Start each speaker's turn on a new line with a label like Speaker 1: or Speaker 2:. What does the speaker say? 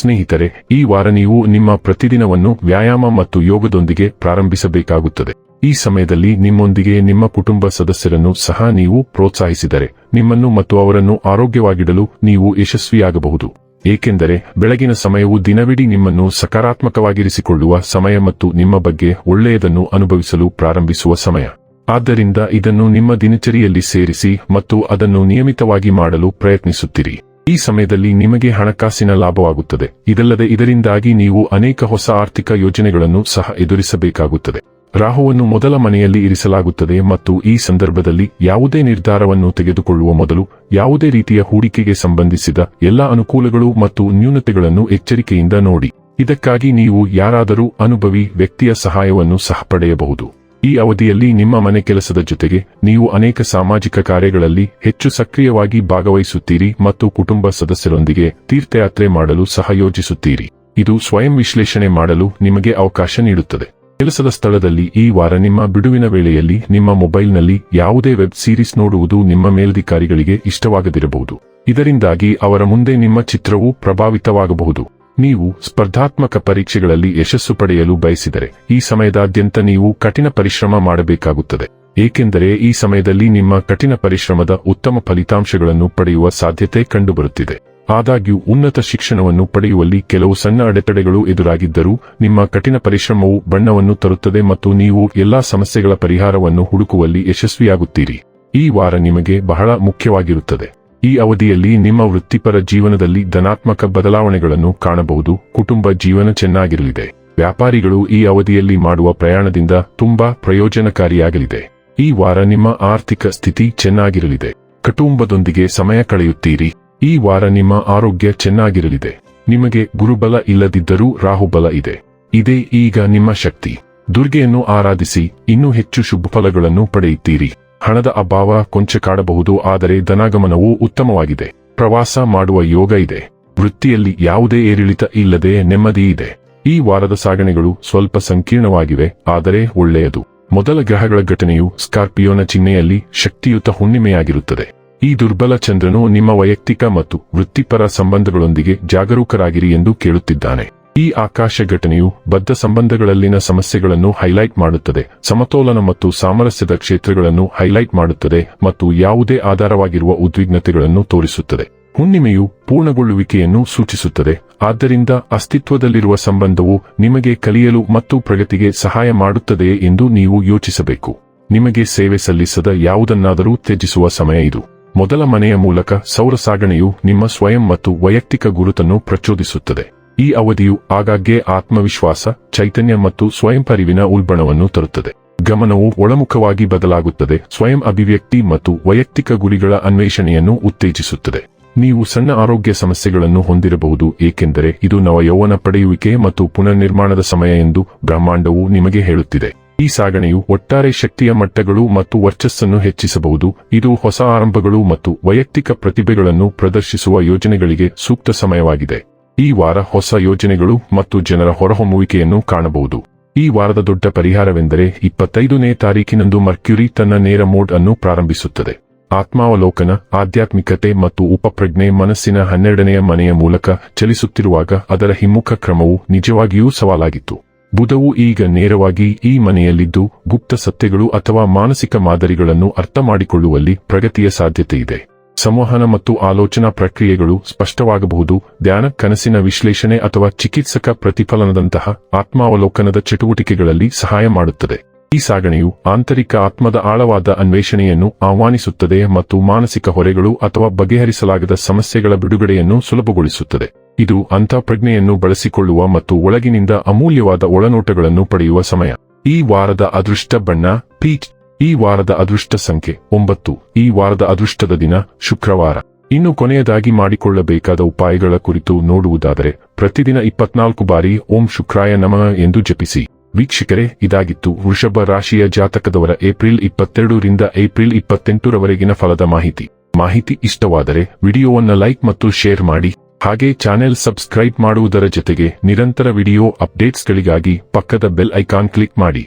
Speaker 1: ಸ್ನೇಹಿತರೆ, ಈ ವಾರ ನೀವು ನಿಮ್ಮ ಪ್ರತಿದಿನವನ್ನು ವ್ಯಾಯಾಮ ಮತ್ತು ಯೋಗದೊಂದಿಗೆ ಪ್ರಾರಂಭಿಸಬೇಕಾಗುತ್ತದೆ. ಈ ಸಮಯದಲ್ಲಿ ನಿಮ್ಮೊಂದಿಗೆ ನಿಮ್ಮ ಕುಟುಂಬ ಸದಸ್ಯರನ್ನು ಸಹ ನೀವು ಪ್ರೋತ್ಸಾಹಿಸಿದರೆ, ನಿಮ್ಮನ್ನು ಮತ್ತು ಅವರನ್ನು ಆರೋಗ್ಯವಾಗಿಡಲು ನೀವು ಯಶಸ್ವಿಯಾಗಬಹುದು. ಏಕೆಂದರೆ, ಬೆಳಗಿನ ಸಮಯವು ದಿನವಿಡೀ ನಿಮ್ಮನ್ನು ಸಕಾರಾತ್ಮಕವಾಗಿರಿಸಿಕೊಳ್ಳುವ ಸಮಯ ಮತ್ತು ನಿಮ್ಮ ಬಗ್ಗೆ ಒಳ್ಳೆಯದನ್ನು ಅನುಭವಿಸಲು ಪ್ರಾರಂಭಿಸುವ ಸಮಯ. ಆದ್ದರಿಂದ ಇದನ್ನು ನಿಮ್ಮ ದಿನಚರಿಯಲ್ಲಿ ಸೇರಿಸಿ ಮತ್ತು ಅದನ್ನು ನಿಯಮಿತವಾಗಿ ಮಾಡಲು ಪ್ರಯತ್ನಿಸುತ್ತಿರಿ. ಈ ಸಮಯದಲ್ಲಿ ನಿಮಗೆ ಹಣಕಾಸಿನ ಲಾಭವಾಗುತ್ತದೆ. ಇದಲ್ಲದೆ ಇದರಿಂದಾಗಿ ನೀವು ಅನೇಕ ಹೊಸ ಆರ್ಥಿಕ ಯೋಜನೆಗಳನ್ನು ಸಹ ಎದುರಿಸಬೇಕಾಗುತ್ತದೆ. ರಾಹುವನ್ನು ಮೊದಲ ಮನೆಯಲ್ಲಿ ಇರಿಸಲಾಗುತ್ತದೆ ಮತ್ತು ಈ ಸಂದರ್ಭದಲ್ಲಿ ಯಾವುದೇ ನಿರ್ಧಾರವನ್ನು ತೆಗೆದುಕೊಳ್ಳುವ ಮೊದಲು ಯಾವುದೇ ರೀತಿಯ ಹೂಡಿಕೆಗೆ ಸಂಬಂಧಿಸಿದ ಎಲ್ಲಾ ಅನುಕೂಲಗಳು ಮತ್ತು ನ್ಯೂನತೆಗಳನ್ನು ಎಚ್ಚರಿಕೆಯಿಂದ ನೋಡಿ. ಇದಕ್ಕಾಗಿ ನೀವು ಯಾರಾದರೂ ಅನುಭವಿ ವ್ಯಕ್ತಿಯ ಸಹಾಯವನ್ನು ಸಹ ಪಡೆಯಬಹುದು. ಈ ಅವಧಿಯಲ್ಲಿ ನಿಮ್ಮ ಮನೆ ಕೆಲಸದ ಜೊತೆಗೆ ನೀವು ಅನೇಕ ಸಾಮಾಜಿಕ ಕಾರ್ಯಗಳಲ್ಲಿ ಹೆಚ್ಚು ಸಕ್ರಿಯವಾಗಿ ಭಾಗವಹಿಸುತ್ತೀರಿ ಮತ್ತು ಕುಟುಂಬ ಸದಸ್ಯರೊಂದಿಗೆ ತೀರ್ಥಯಾತ್ರೆ ಮಾಡಲು ಸಹ ಯೋಜಿಸುತ್ತೀರಿ. ಇದು ಸ್ವಯಂ ವಿಶ್ಲೇಷಣೆ ಮಾಡಲು ನಿಮಗೆ ಅವಕಾಶ ನೀಡುತ್ತದೆ. ಕೆಲಸದ ಸ್ಥಳದಲ್ಲಿ ಈ ವಾರ ನಿಮ್ಮ ಬಿಡುವಿನ ವೇಳೆಯಲ್ಲಿ ನಿಮ್ಮ ಮೊಬೈಲ್ನಲ್ಲಿ ಯಾವುದೇ ವೆಬ್ ಸೀರೀಸ್ ನೋಡುವುದು ನಿಮ್ಮ ಮೇಲಧಿಕಾರಿಗಳಿಗೆ ಇಷ್ಟವಾಗದಿರಬಹುದು. ಇದರಿಂದಾಗಿ ಅವರ ಮುಂದೆ ನಿಮ್ಮ ಚಿತ್ರವು ಪ್ರಭಾವಿತವಾಗಬಹುದು. ನೀವು ಸ್ಪರ್ಧಾತ್ಮಕ ಪರೀಕ್ಷೆಗಳಲ್ಲಿ ಯಶಸ್ಸು ಪಡೆಯಲು ಬಯಸಿದರೆ, ಈ ಸಮಯದಾದ್ಯಂತ ನೀವು ಕಠಿಣ ಪರಿಶ್ರಮ ಮಾಡಬೇಕಾಗುತ್ತದೆ. ಏಕೆಂದರೆ ಈ ಸಮಯದಲ್ಲಿ ನಿಮ್ಮ ಕಠಿಣ ಪರಿಶ್ರಮದ ಉತ್ತಮ ಫಲಿತಾಂಶಗಳನ್ನು ಪಡೆಯುವ ಸಾಧ್ಯತೆ ಕಂಡುಬರುತ್ತಿದೆ. ಆದಾಗ್ಯೂ, ಉನ್ನತ ಶಿಕ್ಷಣವನ್ನು ಪಡೆಯುವಲ್ಲಿ ಕೆಲವು ಸಣ್ಣ ಅಡೆತಡೆಗಳು ಎದುರಾಗಿದ್ದರೂ, ನಿಮ್ಮ ಕಠಿಣ ಪರಿಶ್ರಮವು ಬಣ್ಣವನ್ನು ತರುತ್ತದೆ ಮತ್ತು ನೀವು ಎಲ್ಲಾ ಸಮಸ್ಯೆಗಳ ಪರಿಹಾರವನ್ನು ಹುಡುಕುವಲ್ಲಿ ಯಶಸ್ವಿಯಾಗುತ್ತೀರಿ. ಈ ವಾರ ನಿಮಗೆ ಬಹಳ ಮುಖ್ಯವಾಗಿರುತ್ತದೆ. ಈ ಅವಧಿಯಲ್ಲಿ ನಿಮ್ಮ ವೃತ್ತಿಪರ ಜೀವನದಲ್ಲಿ ಧನಾತ್ಮಕ ಬದಲಾವಣೆಗಳನ್ನು ಕಾಣಬಹುದು, ಕುಟುಂಬ ಜೀವನ ಚೆನ್ನಾಗಿರಲಿದೆ. ವ್ಯಾಪಾರಿಗಳು ಈ ಅವಧಿಯಲ್ಲಿ ಮಾಡುವ ಪ್ರಯಾಣದಿಂದ ತುಂಬಾ ಪ್ರಯೋಜನಕಾರಿಯಾಗಲಿದೆ. ಈ ವಾರ ನಿಮ್ಮ ಆರ್ಥಿಕ ಸ್ಥಿತಿ ಚೆನ್ನಾಗಿರಲಿದೆ. ಕುಟುಂಬದೊಂದಿಗೆ ಸಮಯ ಕಳೆಯುತ್ತೀರಿ. ಈ ವಾರ ನಿಮ್ಮ ಆರೋಗ್ಯ ಚೆನ್ನಾಗಿರಲಿದೆ. ನಿಮಗೆ ಗುರುಬಲ ಇಲ್ಲದಿದ್ದರೂ ರಾಹುಬಲ ಇದೆ. ಇದೇ ಈಗ ನಿಮ್ಮ ಶಕ್ತಿ. ದುರ್ಗೆಯನ್ನು ಆರಾಧಿಸಿ, ಇನ್ನೂ ಹೆಚ್ಚು ಶುಭ ಫಲಗಳನ್ನು ಪಡೆಯುತ್ತೀರಿ. ಹಣದ ಅಭಾವ ಕೊಂಚ ಕಾಡಬಹುದು, ಆದರೆ ಧನಾಗಮನವು ಉತ್ತಮವಾಗಿದೆ. ಪ್ರವಾಸ ಮಾಡುವ ಯೋಗ ಇದೆ. ವೃತ್ತಿಯಲ್ಲಿ ಯಾವುದೇ ಏರಿಳಿತ ಇಲ್ಲದೆ ನೆಮ್ಮದಿ ಇದೆ. ಈ ವಾರದ ಸಾಗಣೆಗಳು ಸ್ವಲ್ಪ ಸಂಕೀರ್ಣವಾಗಿವೆ, ಆದರೆ ಒಳ್ಳೆಯದು. ಮೊದಲ ಗ್ರಹಗಳ ಘಟನೆಯು ಸ್ಕಾರ್ಪಿಯೋನ ಚಿಹ್ನೆಯಲ್ಲಿ ಶಕ್ತಿಯುತ ಹುಣ್ಣಿಮೆಯಾಗಿರುತ್ತದೆ. ಈ ದುರ್ಬಲ ಚಂದ್ರನು ನಿಮ್ಮ ವೈಯಕ್ತಿಕ ಮತ್ತು ವೃತ್ತಿಪರ ಸಂಬಂಧಗಳೊಂದಿಗೆ ಜಾಗರೂಕರಾಗಿರಿ ಎಂದು ಕೇಳುತ್ತಿದ್ದಾನೆ. ಈ ಆಕಾಶ ಘಟನೆಯು ಬದ್ಧ ಸಂಬಂಧಗಳಲ್ಲಿನ ಸಮಸ್ಯೆಗಳನ್ನು ಹೈಲೈಟ್ ಮಾಡುತ್ತದೆ. ಸಮತೋಲನ ಮತ್ತು ಸಾಮರಸ್ಯದ ಕ್ಷೇತ್ರಗಳನ್ನು ಹೈಲೈಟ್ ಮಾಡುತ್ತದೆ ಮತ್ತು ಯಾವುದೇ ಆಧಾರವಾಗಿರುವ ಉದ್ವಿಗ್ನತೆಗಳನ್ನು ತೋರಿಸುತ್ತದೆ. ಹುಣ್ಣಿಮೆಯು ಪೂರ್ಣಗೊಳ್ಳುವಿಕೆಯನ್ನು ಸೂಚಿಸುತ್ತದೆ. ಆದ್ದರಿಂದ ಅಸ್ತಿತ್ವದಲ್ಲಿರುವ ಸಂಬಂಧವು ನಿಮಗೆ ಕಲಿಯಲು ಮತ್ತು ಪ್ರಗತಿಗೆ ಸಹಾಯ ಮಾಡುತ್ತದೆಯೇ ಎಂದು ನೀವು ಯೋಚಿಸಬೇಕು. ನಿಮಗೆ ಸೇವೆ ಸಲ್ಲಿಸದ ಯಾವುದನ್ನಾದರೂ ತ್ಯಜಿಸುವ ಸಮಯ ಇದು. ಮೊದಲ ಮನೆಯ ಮೂಲಕ ಸೌರ ಸಾಗಣೆಯು ನಿಮ್ಮ ಸ್ವಯಂ ಮತ್ತು ವೈಯಕ್ತಿಕ ಗುರುತನ್ನು ಪ್ರಚೋದಿಸುತ್ತದೆ. ಈ ಅವಧಿಯು ಆಗಾಗ್ಗೆ ಆತ್ಮವಿಶ್ವಾಸ, ಚೈತನ್ಯ ಮತ್ತು ಸ್ವಯಂ ಪರಿವಿನ ಉಲ್ಬಣವನ್ನು ತರುತ್ತದೆ. ಗಮನವು ಒಳಮುಖವಾಗಿ ಬದಲಾಗುತ್ತದೆ, ಸ್ವಯಂ ಅಭಿವ್ಯಕ್ತಿ ಮತ್ತು ವೈಯಕ್ತಿಕ ಗುರಿಗಳ ಅನ್ವೇಷಣೆಯನ್ನು ಉತ್ತೇಜಿಸುತ್ತದೆ. ನೀವು ಸಣ್ಣ ಆರೋಗ್ಯ ಸಮಸ್ಯೆಗಳನ್ನು ಹೊಂದಿರಬಹುದು, ಏಕೆಂದರೆ ಇದು ನವಯೌವನ ಪಡೆಯುವಿಕೆ ಮತ್ತು ಪುನರ್ನಿರ್ಮಾಣದ ಸಮಯ ಎಂದು ಬ್ರಹ್ಮಾಂಡವು ನಿಮಗೆ ಹೇಳುತ್ತಿದೆ. ಈ ಸಾಗಣೆಯು ಒಟ್ಟಾರೆ ಶಕ್ತಿಯ ಮಟ್ಟಗಳು ಮತ್ತು ವರ್ಚಸ್ಸನ್ನು ಹೆಚ್ಚಿಸಬಹುದು, ಇದು ಹೊಸ ಆರಂಭಗಳು ಮತ್ತು ವೈಯಕ್ತಿಕ ಪ್ರತಿಭೆಗಳನ್ನು ಪ್ರದರ್ಶಿಸುವ ಯೋಜನೆಗಳಿಗೆ ಸೂಕ್ತ ಸಮಯವಾಗಿದೆ. ಈ ವಾರ ಹೊಸ ಯೋಜನೆಗಳು ಮತ್ತು ಜನರ ಹೊರಹೊಮ್ಮುವಿಕೆಯನ್ನು ಕಾಣಬಹುದು. ಈ ವಾರದ ದೊಡ್ಡ ಪರಿಹಾರವೆಂದರೆ ಇಪ್ಪತ್ತೈದನೇ ತಾರೀಕಿನಂದು ಮರ್ಕ್ಯೂರಿ ತನ್ನ ನೇರ ಮೋಡ್ ಅನ್ನು ಪ್ರಾರಂಭಿಸುತ್ತದೆ. ಆತ್ಮಾವಲೋಕನ, ಆಧ್ಯಾತ್ಮಿಕತೆ ಮತ್ತು ಉಪಪ್ರಜ್ಞೆ ಮನಸ್ಸಿನ ಹನ್ನೆರಡನೆಯ ಮನೆಯ ಮೂಲಕ ಚಲಿಸುತ್ತಿರುವಾಗ ಅದರ ಹಿಮ್ಮುಖ ಕ್ರಮವು ನಿಜವಾಗಿಯೂ ಸವಾಲಾಗಿತ್ತು. ಬುಧವು ಈಗ ನೇರವಾಗಿ ಈ ಮನೆಯಲ್ಲಿದ್ದು, ಗುಪ್ತ ಸತ್ಯಗಳು ಅಥವಾ ಮಾನಸಿಕ ಮಾದರಿಗಳನ್ನು ಅರ್ಥಮಾಡಿಕೊಳ್ಳುವಲ್ಲಿ ಪ್ರಗತಿಯ ಸಾಧ್ಯತೆಯಿದೆ. ಸಂವಹನ ಮತ್ತು ಆಲೋಚನಾ ಪ್ರಕ್ರಿಯೆಗಳು ಸ್ಪಷ್ಟವಾಗಬಹುದು. ಧ್ಯಾನ, ಕನಸಿನ ವಿಶ್ಲೇಷಣೆ ಅಥವಾ ಚಿಕಿತ್ಸಕ ಪ್ರತಿಫಲನದಂತಹ ಆತ್ಮಾವಲೋಕನದ ಚಟುವಟಿಕೆಗಳಲ್ಲಿ ಸಹಾಯ ಮಾಡುತ್ತದೆ. ಈ ಸಾಗಣೆಯು ಆಂತರಿಕ ಆತ್ಮದ ಆಳವಾದ ಅನ್ವೇಷಣೆಯನ್ನು ಆಹ್ವಾನಿಸುತ್ತದೆ ಮತ್ತು ಮಾನಸಿಕ ಹೊರೆಗಳು ಅಥವಾ ಬಗೆಹರಿಸಲಾಗದ ಸಮಸ್ಯೆಗಳ ಬಿಡುಗಡೆಯನ್ನು ಸುಲಭಗೊಳಿಸುತ್ತದೆ. ಇದು ಅಂತಃಪ್ರಜ್ಞೆಯನ್ನು ಬಳಸಿಕೊಳ್ಳುವ ಮತ್ತು ಒಳಗಿನಿಂದ ಅಮೂಲ್ಯವಾದ ಒಳನೋಟಗಳನ್ನು ಪಡೆಯುವ ಸಮಯ. ಈ ವಾರದ ಅದೃಷ್ಟ ಬಣ್ಣ, ಪೀಚ್ ಈ ವಾರದ ಅದೃಷ್ಟ ಸಂಖ್ಯೆ ಒಂಬತ್ತು. ಈ ವಾರದ ಅದೃಷ್ಟದ ದಿನ, ಶುಕ್ರವಾರ. ಇನ್ನು ಕೊನೆಯದಾಗಿ ಮಾಡಿಕೊಳ್ಳಬೇಕಾದ ಉಪಾಯಗಳ ಕುರಿತು ನೋಡುವುದಾದರೆ, ಪ್ರತಿದಿನ ಇಪ್ಪತ್ನಾಲ್ಕು ಬಾರಿ ಓಂ ಶುಕ್ರಾಯ ನಮಃ ಎಂದು ಜಪಿಸಿ. ವೀಕ್ಷಕರೇ, ಇದಾಗಿತ್ತು ವೃಷಭ ರಾಶಿಯ ಜಾತಕದವರ ಏಪ್ರಿಲ್ ಇಪ್ಪತ್ತೆರಡರಿಂದ ಏಪ್ರಿಲ್ ಇಪ್ಪತ್ತೆಂಟರವರೆಗಿನ ಫಲದ ಮಾಹಿತಿ. ಮಾಹಿತಿ ಇಷ್ಟವಾದರೆ, ವಿಡಿಯೋವನ್ನು ಲೈಕ್ ಮತ್ತು ಶೇರ್ ಮಾಡಿ. ಹಾಗೆ ಚಾನೆಲ್ ಸಬ್ಸ್ಕ್ರೈಬ್ ಮಾಡುವುದರ ಜೊತೆಗೆ ನಿರಂತರ ವಿಡಿಯೋ ಅಪ್ಡೇಟ್ಸ್ಗಳಿಗಾಗಿ ಪಕ್ಕದ ಬೆಲ್ ಐಕಾನ್ ಕ್ಲಿಕ್ ಮಾಡಿ.